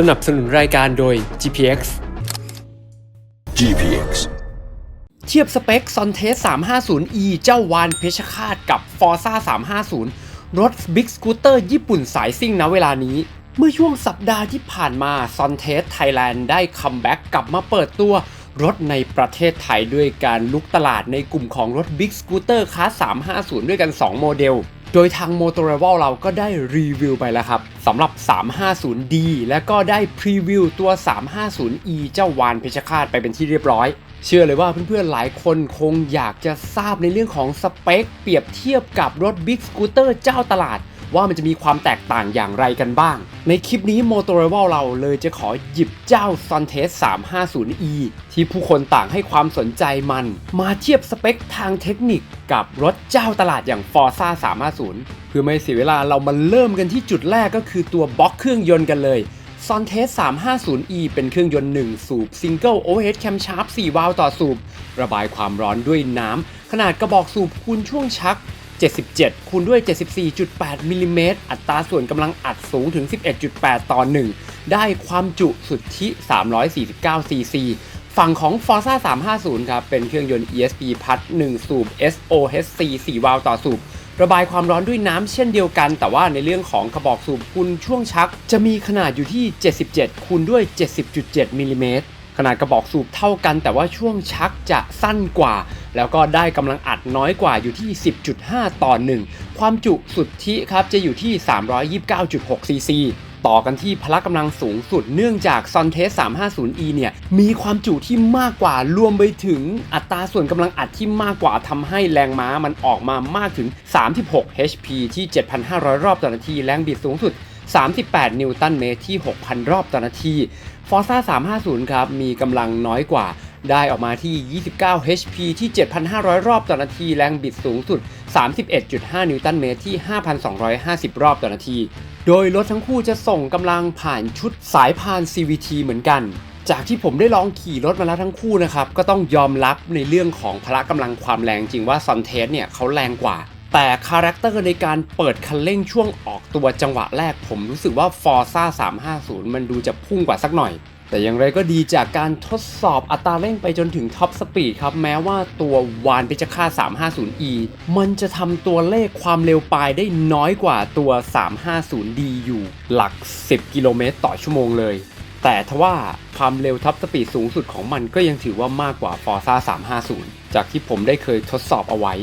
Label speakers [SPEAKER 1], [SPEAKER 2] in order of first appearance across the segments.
[SPEAKER 1] สนับสนุนรายการโดย GPX
[SPEAKER 2] GPX
[SPEAKER 1] เทียบสเปค s o n t e s 350e เจ้าวานเพชรฆาตกับ Forza 350 รถ Big Scooter ญี่ปุ่นสายซิ่งณเวลานี้ เมื่อช่วงสัปดาห์ที่ผ่านมา s o n t e s Thailand ได้คัมแบ็กกลับมาเปิดตัวรถในประเทศไทยด้วยการลุกตลาดในกลุ่มของรถ Big Scooter Class 350 ด้วยกัน 2 โมเดล โดยทาง m o t o r e v a l เราก็ได้รีวิวไปแล้วครับสำหรับ 350D และก็ได้พรีวิวตัว 350E เจ้าวานเพชรฆาตไปเป็นที่เรียบร้อย เชื่อเลยว่าเพื่อนๆหลายคนคงอยากจะทราบในเรื่องของสเปค เปรียบเทียบกับรถ Big Scooter เจ้าตลาด ว่ามันจะมีความแตกต่างอย่างไรกันบ้าง ในคลิปนี้ m o t o r e v a l เราเลยจะขอหยิบเจ้า s o n t e s 350e ที่ผู้คนต่างให้ความสนใจมัน มาเทียบสเปคทางเทคนิคกับรถเจ้าตลาดอย่าง Forza 350 เพื่อไม่เสียเวลาเรามาเริ่มกันที่จุดแรกก็คือตัวบล็อกเครื่องยนต์กันเลย s o n t e s 350e เป็นเครื่องยนต์ 1 สูบ Single Overhead Camshaft 4วาล์วต่อสูบ ระบายความร้อนด้วยน้ำ ขนาดกระบอกสูบคูณช่วงชัก 77 คูณด้วย 74.8 มิลลิเมตร อัตราส่วนกำลังอัดสูงถึง 11.8 ต่อ 1 ได้ความจุสุทธิ 349 ซีซี ฝั่งของ Forza 350 ครับ เป็นเครื่องยนต์ ESP พัด1สูบ SOHC 4 วาล์วต่อสูบ ระบายความร้อนด้วยน้ำเช่นเดียวกัน แต่ว่าในเรื่องของกระบอกสูบคูณช่วงชัก จะมีขนาดอยู่ที่ 77 คูณด้วย 70.7 มิลลิเมตร ขนาดกระบอกสูบเท่ากัน แต่ว่าช่วงชักจะสั้นกว่า แล้วก็ได้กำลังอัดน้อยกว่าอยู่ที่ 10.5 ต่อ 1 ความจุสุทธิครับจะอยู่ที่ 329.6 ซีซีต่อกันที่พละกำลังสูงสุดเนื่องจาก s o n t e s 350e เนี่ยมีความจุที่มากกว่ารวมไปถึงอัตราส่วนกำลังอัดที่มากกว่าทำให้แรงม้ามันออกมามากถึง 36 HP ที่ 7,500 รอบต่อนาที แรงบิดสูงสุด 38 นิวตันเมตรที่ 6,000 รอบต่อนาที Forza 350 ครับ มีกำลังน้อยกว่า ได้ออกมาที่ 29 HP ที่ 7,500 รอบต่อนาที แรงบิดสูงสุด 31.5 นิวตันเมตรที่ 5,250 รอบต่อนาที โดยรถทั้งคู่จะส่งกำลังผ่านชุดสายพาน CVT เหมือนกันจากที่ผมได้ลองขี่รถมาแล้วทั้งคู่นะครับ ก็ต้องยอมรับในเรื่องของพละกำลังความแรงจริงว่า s o n t e s เนี่ยเขาแรงกว่า แต่คาแรคเตอร์ในการเปิดคันเร่งช่วงออกตัวจังหวะแรก ผมรู้สึกว่า Forza 350 มันดูจะพุ่งกว่าสักหน่อย แต่อย่างไรก็ดีจากการทดสอบอัตราเร่งไปจนถึงท็อปสปีดครับ แม้ว่าตัววานเพชรฆา 350e มันจะทำตัวเลขความเร็วปลายได้น้อยกว่าตัว 350d อยู่หลัก 10 กิโลเมตรต่อชั่วโมงเลย แต่ทว่าความเร็วท็อปสปีดสูงสุดของมันก็ยังถือว่ามากกว่า Forza 350 จากที่ผมได้เคยทดสอบเอาไว้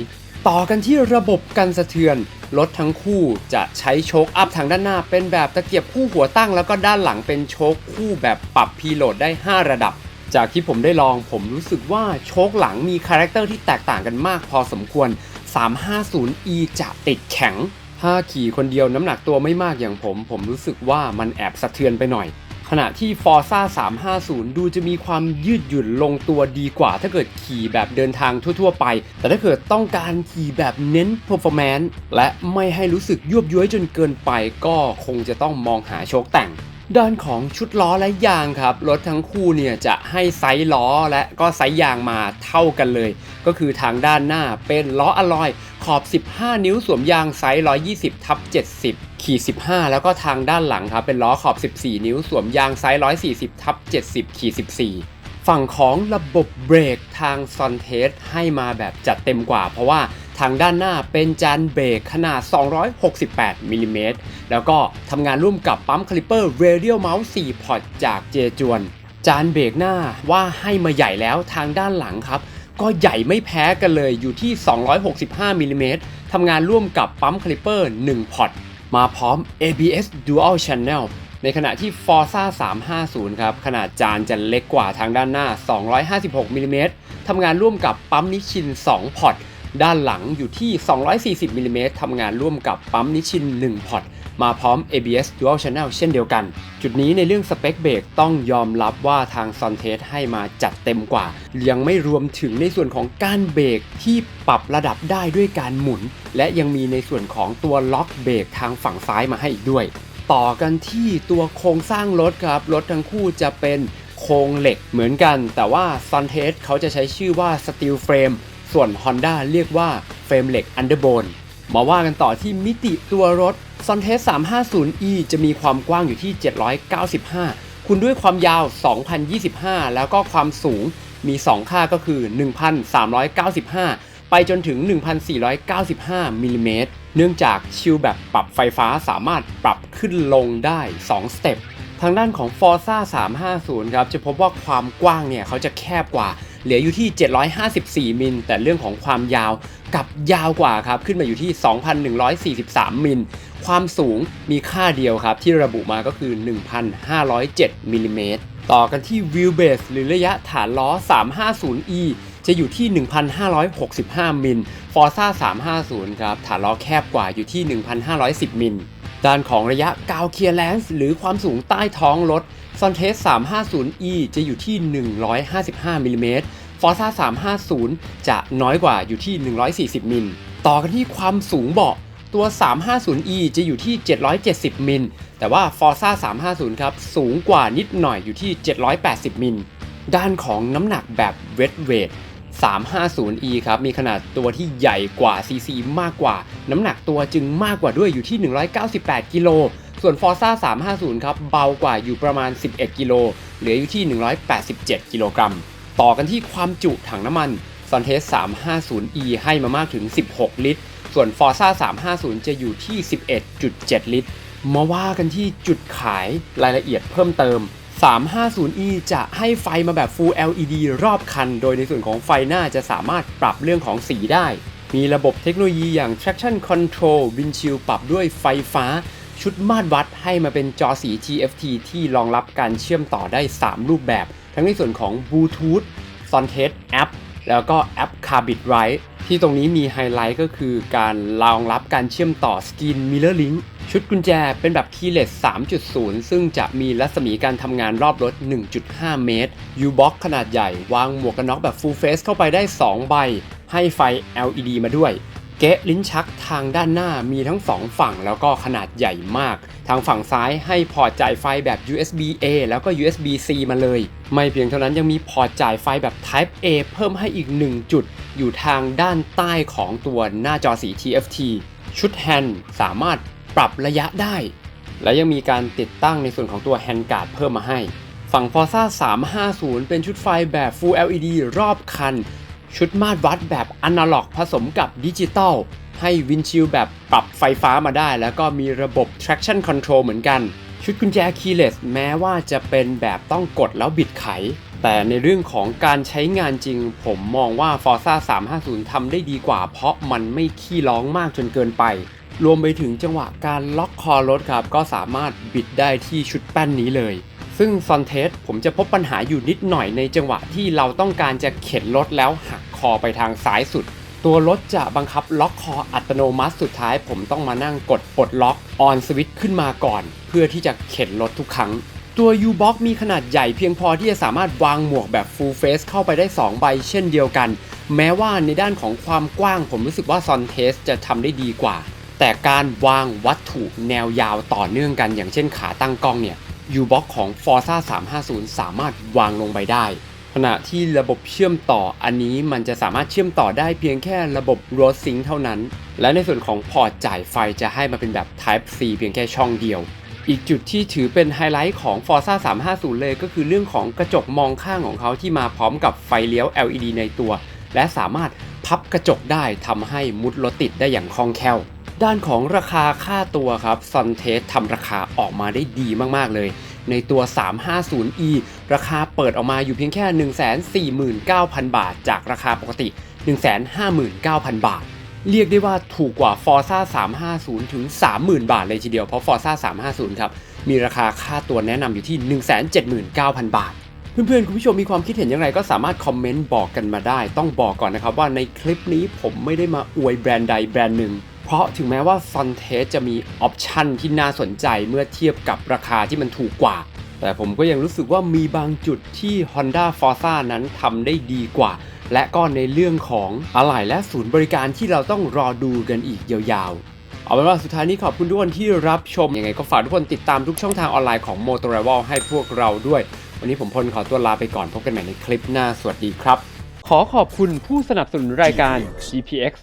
[SPEAKER 1] ต่อกันที่ระบบกันสะเทือน รถทั้งคู่จะใช้โชคอัพทางด้านหน้า เป็นแบบตะเกียบคู่หัวตั้ง แล้วก็ด้านหลังเป็นโชคคู่แบบปรับพีโหลดได้ 5 ระดับ จากที่ผมได้ลองผมรู้สึกว่าโชคหลังมีคาแรคเตอร์ที่แตกต่างกันมากพอสมควร 350e จะติดแข็งถ้าขี่คนเดียวน้ำหนักตัวไม่มากอย่างผม ผมรู้สึกว่ามันแอบสะเทือนไปหน่อย ขณะที่ Forza 350 ดูจะมีความยืดหยุ่นลงตัวดีกว่า ถ้าเกิดขี่แบบเดินทางทั่ว ๆ ไป แต่ถ้าเกิดต้องการขี่แบบเน้น performance และไม่ให้รู้สึกยวบย้วยจนเกินไป ก็คงจะต้องมองหาโชคแต่ง ด้านของชุดล้อและยางครับ รถทั้งคู่เนี่ยจะให้ไซส์ล้อและก็ไซส์ยางมาเท่ากันเลย ก็คือทางด้านหน้าเป็นล้ออลอยขอบ 15 นิ้วสวมยางไซส์120ทับ70 ขีด15 แล้วก็ทางด้านหลังครับเป็นล้อขอบ 14 นิ้ว สวมยางไซส์ 140 ทับ 70 ขีด 14 ฝั่งของระบบเบรกทางซอนเทสให้มาแบบจัดเต็มกว่า เพราะว่าทางด้านหน้าเป็นจานเบรกขนาด 268 มิลลิเมตร แล้วก็ทำงานร่วมกับปั๊มคลิปเปอร์ Radial Mouse 4พอร์ตจากเจจวน จานเบรกหน้าว่าให้มาใหญ่แล้วทางด้านหลังครับ ก็ใหญ่ไม่แพ้กันเลยอยู่ที่ 265มิลลิเมตรทำงานร่วมกับปั๊มคลิปเปอร์ 1 พอร์ต มาพร้อม ABS Dual Channel ในขณะที่ Forza 350 ครับ ขนาดจานจะเล็กกว่าทางด้านหน้า 256มิลลิเมตรทำงานร่วมกับปั๊มนิชิน 2 พอร์ต ด้านหลังอยู่ที่ 240มิลลิเมตรทำงานร่วมกับปั๊มนิชิน 1 พอร์ต มาพร้อม ABS Dual Channel เช่นเดียวกัน จุดนี้ในเรื่องสเปคเบรกต้องยอมรับว่าทาง s o n t e s ให้มาจัดเต็มกว่า ยังไม่รวมถึงในส่วนของกานเบรกที่ปรับระดับได้ด้วยการหมุน และยังมีในส่วนของตัวล็อกเบรกทางฝั่งซ้ายมาให้อีกด้วย ต่อกันที่ตัวโครงสร้างรถครับ รถทั้งคู่จะเป็นโครงเหล็กเหมือนกัน แต่ว่า s o n t e s เขาจะใช้ชื่อว่า Steel Frame ส่วน Honda เรียกว่าเฟรมเหล็ก Underbone มาว่ากันต่อที่มิติตัวรถ s o n t e s 350e จะมีความกว้างอยู่ที่ 795คุณด้วยความยาว 2025 แล้วก็ความสูงมี 2 ค่าก็คือ 1,395 ไปจนถึง 1,495มิลลิเมตรเนื่องจากชิลแบบปรับไฟฟ้าสามารถปรับขึ้นลงได้ 2 สเต็ป ทางด้านของ Forza 350 ครับ จะพบว่าความกว้างเนี่ยเขาจะแคบกว่า เหลืออยู่ที่ 754 มิล แต่เรื่องของความยาวกลับยาวกว่าครับ ขึ้นมาอยู่ที่ 2,143 มิล ความสูงมีค่าเดียวครับ ที่ระบุมาก็คือ 1,507มิลลิเมตรต่อกันที่ Wheelbase หรือระยะฐานล้อ 350e จะอยู่ที่ 1,565 มิล Forza 350 ครับ ฐานล้อแคบกว่าอยู่ที่ 1,510 มิล ด้านของระยะกาวเคียร์แลนซ์หรือความสูงใต้ท้องรถ s o n t e s 350e จะอยู่ที่ 155 มิลลิเมตร Forza 350 จะน้อยกว่าอยู่ที่ 140 มิล ต่อกันที่ความสูงเบาะ ตัว 350e จะอยู่ที่ 770 มิล แต่ว่า Forza 350 ครับ สูงกว่านิดหน่อยอยู่ที่ 780 มิล ด้านของน้ำหนักแบบ Wet Weight 350e ครับ มีขนาดตัวที่ใหญ่กว่า cc มากกว่า น้ำหนักตัวจึงมากกว่าด้วยอยู่ที่ 198 กิโล ส่วน Forza 350 ครับ เบากว่าอยู่ประมาณ 11 กิโล เหลืออยู่ที่ 187 กิโลกรัม ต่อกันที่ความจุถังน้ำมัน s o n t e s 350e ให้มามากถึง 16 ลิตร ส่วน Forza 350 จะอยู่ที่ 11.7 ลิตร มาว่ากันที่จุดขายรายละเอียดเพิ่มเติม 350e จะให้ไฟมาแบบ Full LED รอบคัน โดยในส่วนของไฟหน้าจะสามารถปรับเรื่องของสีได้ มีระบบเทคโนโลยีอย่าง traction control windshield ปรับด้วยไฟฟ้า ชุดมาตรวัดให้มาเป็นจอสี TFT ที่รองรับการเชื่อมต่อได้ 3 รูปแบบ ทั้งในส่วนของ Bluetooth s o n t e s App แล้วก็แอป Carbit Ride ที่ตรงนี้มีไฮไลท์ก็คือการรองรับการเชื่อมต่อสกิน Mirror Link ชุดกุญแจเป็นแบบ Keyless 3.0 ซึ่งจะมีรัศมีการทำงานรอบรถ 1.5 เมตร U-Box ขนาดใหญ่ วางหมวกกันน็อกแบบ Full Face เข้าไปได้ 2 ใบ ให้ไฟ LED มาด้วย เกะลิ้นชักทางด้านหน้ามีทั้ง 2 ฝั่งแล้วก็ขนาดใหญ่มาก ทางฝั่งซ้ายให้พอร์ตจ่ายไฟแบบ USB A แล้วก็ USB C มาเลย ไม่เพียงเท่านั้นยังมีพอร์ตจ่ายไฟแบบ Type A เพิ่มให้อีก 1 จุด อยู่ทางด้านใต้ของตัวหน้าจอสี TFT ชุดแฮนด์สามารถปรับระยะได้ และยังมีการติดตั้งในส่วนของตัวแฮนด์การ์ดเพิ่มมาให้ ฝั่ง Forza 350 เป็นชุดไฟแบบ Full LED รอบคัน ชุดมาตรวัดแบบอนาล็อกผสมกับดิจิตอลให้วินชิลแบบปรับไฟฟ้ามาได้ แล้วก็มีระบบ traction control เหมือนกัน ชุดกุญแจ keyless แม้ว่าจะเป็นแบบต้องกดแล้วบิดไข แต่ในเรื่องของการใช้งานจริง ผมมองว่า Forza 350ทำได้ดีกว่า เพราะมันไม่ขี้ร้องมากจนเกินไป รวมไปถึงจังหวะการล็อกคอรถครับ ก็สามารถบิดได้ที่ชุดแป้นนี้เลย ซึ่งซอนเทสผมจะพบปัญหาอยู่นิดหน่อยในจังหวะที่เราต้องการจะเข็นรถแล้วหักคอไปทางซ้ายสุด ตัวรถจะบังคับล็อกคออัตโนมัติสุดท้าย ผมต้องมานั่งกดปลดล็อกออนสวิตช์ขึ้นมาก่อน เพื่อที่จะเข็นรถทุกครั้ง ตัว U-Box มีขนาดใหญ่เพียงพอที่จะสามารถวางหมวกแบบ Full Face เข้าไปได้ 2 ใบเช่นเดียวกัน แม้ว่าในด้านของความกว้าง ผมรู้สึกว่า s o n t e s จะทำได้ดีกว่า แต่การวางวัตถุแนวยาวต่อเนื่องกัน อย่างเช่นขาตั้งกล้องเนี่ย U-Box ของ Forza 350 สามารถวางลงไปได้ ขณะที่ระบบเชื่อมต่ออันนี้มันจะสามารถเชื่อมต่อได้เพียงแค่ระบบ Road Sync เท่านั้น และในส่วนของพอร์ตจ่ายไฟจะให้มาเป็นแบบ Type C เพียงแค่ช่องเดียว อีกจุดที่ถือเป็นไฮไลท์ของ Forza 350 เลยก็คือเรื่องของกระจกมองข้างของเขาที่มาพร้อมกับไฟเลี้ยว LED ในตัว และสามารถพับกระจกได้ทำให้มุดรถติดได้อย่างคล่องแคล่ว ด้านของราคาค่าตัวครับ s o n t e s ทำราคาออกมาได้ดีมากๆเลย ในตัว 350e ราคาเปิดออกมาอยู่เพียงแค่ 149,000 บาท จากราคาปกติ 159,000 บาท เรียกได้ว่าถูกกว่า Forza 350 ถึง 30,000 บาทเลยทีเดียว เพราะ Forza 350 ครับ มีราคาค่าตัวแนะนำอยู่ที่ 179,000 บาทเพื่อนๆ คุณผู้ชมมีความคิดเห็นอย่างไรก็สามารถคอมเมนต์บอกกันมาได้ ต้องบอกก่อนนะครับว่าในคลิปนี้ผมไม่ได้มาอวยแบรนด์ใดแบรนด์หนึ่ง เพราะถึงแม้ว่า s o n t e s จะมีออปชันที่น่าสนใจเมื่อเทียบกับราคาที่มันถูกกว่า แต่ผมก็ยังรู้สึกว่ามีบางจุดที่ Honda Forza นั้นทำได้ดีกว่า และก็ในเรื่องของอะไหล่และศูนย์บริการที่เราต้องรอดูกันอีกยาวๆ เอาเป็นว่าสุดท้ายนี้ขอบคุณทุกคนที่รับชมยังไงก็ฝากทุกคนติดตามทุกช่องทางออนไลน์ของ m o t o r i v a l ให้พวกเราด้วย วันนี้ผมพลขอตัวลาไปก่อนพบกันใหม่ในคลิปหน้าสวัสดีครับ ขอขอบคุณผู้สนับสนุนรายการ GPX